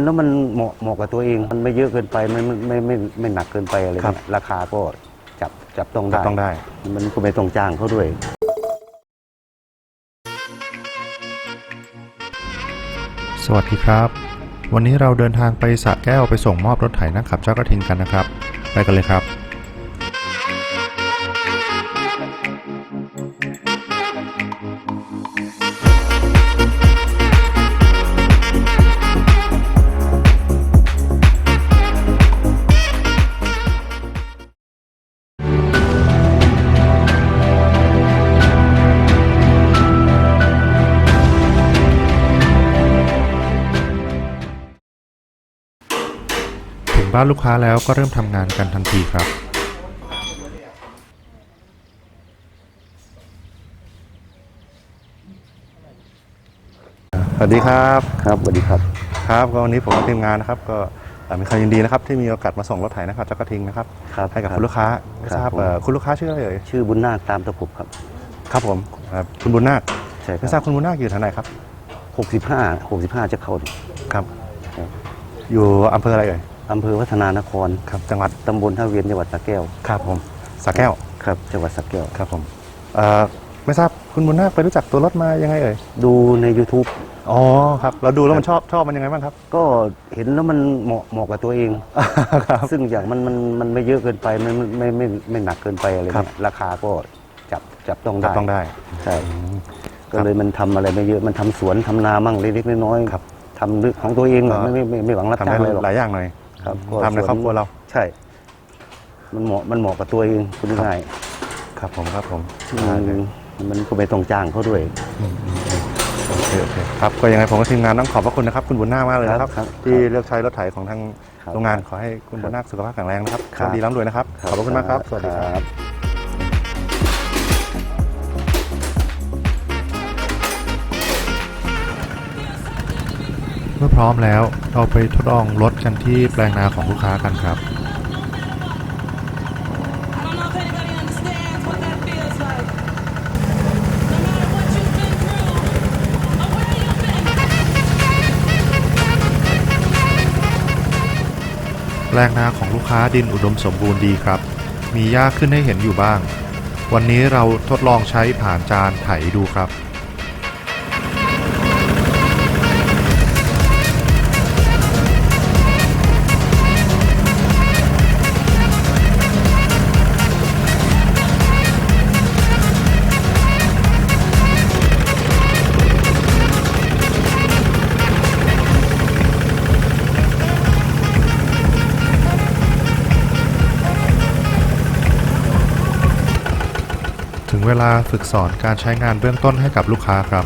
ห็นแล้วมันเหมาะเหมาะกับตัวเอง มันไม่เยอะเกินไปไม่ไม่ไม่ไม่ไม่หนักเกินไปอะไรครับ เงี้ยราคาก็จับจับต้องจัได้บต้องได้ มันก็ไม่ต้องจ้างเขาด้วย สวัสดีครับ วันนี้เราเดินทางไปสระแก้วไปส่งมอบรถไถนักขับเจ้ากระทิงกันนะครับ ไปกันเลยครับ บ้านลูกค้าแล้วก็เริ่มทำงานกันทันทีครับสวัสดีครับครับสวัสดีครับครับก็วันนี้ผมกับทีมงานนะครับ ก็เอ่อมีความยินดีนะครับ ที่มีโอกาสมาส่งรถไถนะครับจักรทิงนะครับครับให้กับครับคุณลูกค้าไม่ครับทราบผมเอ่อคุณลูกค้าชื่ออะไรเอ่ยชื่อบุญนาคตามตะปบครับ ครับผมครับคุณบุญนาคใช่คไม่ทรารับคุณบุญนาคอยู่ทางไหนครับหกสิบห้าหกสิบห้าจะเข้าครับครับ อยู่อำเภออะไรเอ่ย อำเภอวัฒนานครครับจังหวัดตำบลท่าเวียนจังหวัดสระแก้วครับผมสระแก้วครับจังหวัดสระแก้วครับผมเอ่อไม่ทราบคุณบุญนาคไปรู้จักตัวรถมายังไงเอ่ยดูใน YouTube อ๋อครับเราดูแล้วมันชอบชอบมันยังไงบ้างครับ ก็เห็นแล้วมันเหมาะเหมาะกับตัวเอง ครับซึ่งอย่างมันมันมันไม่เยอะเกินไปมันไม่ไม่ไม่ไม่หนักเกินไปอะไรครับเงี้ยราคาก็จับจับต้องจัได้บต้องได้ ใช่ก็เลยมันทำอะไรไม่เยอะมันทำสวนทำนามั่งเล็กๆน้อยๆครับทำเรื่องของตัวเองอะก็ไม่ไม่ไม่ไม่หวังรับทำจ้าได้งอะไรหรอกหลายอย่างหน่อย ครับก็ทำในสวนครอบครัวเรา ใช่ มันเหมาะมันเหมาะกับตัวเองคุณง่ายครับผมครับผมๆมันมันก็ไม่ต้องจ้างเขาด้วยโอเคโอเคครับก็ยังไงผมกับทีมงานต้องขอบพระคุณนะครับ คุณบุญนาคมากเลยนะครับครับที่เลือกใช้รถไถของทางครับโรงงานขอให้คุณบุญนาคสุขภาพแข็งแรงนะครับคสรับวัสดีร่ำรวยนะครับขอบพระคุณมากครับสวัสดีครับ เมื่อพร้อมแล้วเราไปทดลองรถกันที่แปลงนาของลูกค้ากันครับ แปลงนาของลูกค้าดินอุดมสมบูรณ์ดีครับ มีหญ้าขึ้นให้เห็นอยู่บ้าง วันนี้เราทดลองใช้ผ่านจานไถดูครับ เวลาฝึกสอนการใช้งานเบื้องต้นให้กับลูกค้าครับ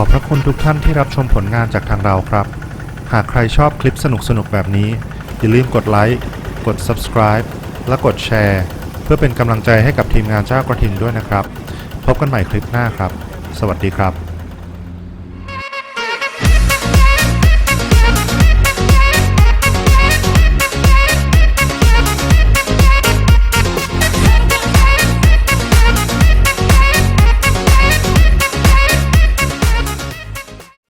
อบพระคุณทุกท่านที่รับชมผลงานจากทางเราครับ หากใครชอบคลิปสนุกๆ แบบนี้ อย่าลืมกดไลค์ กด subscribe และกดแชร์ เพื่อเป็นกำลังใจให้กับทีมงานเจ้ากระทิงด้วยนะครับ พบกันใหม่คลิปหน้าครับ สวัสดีครับ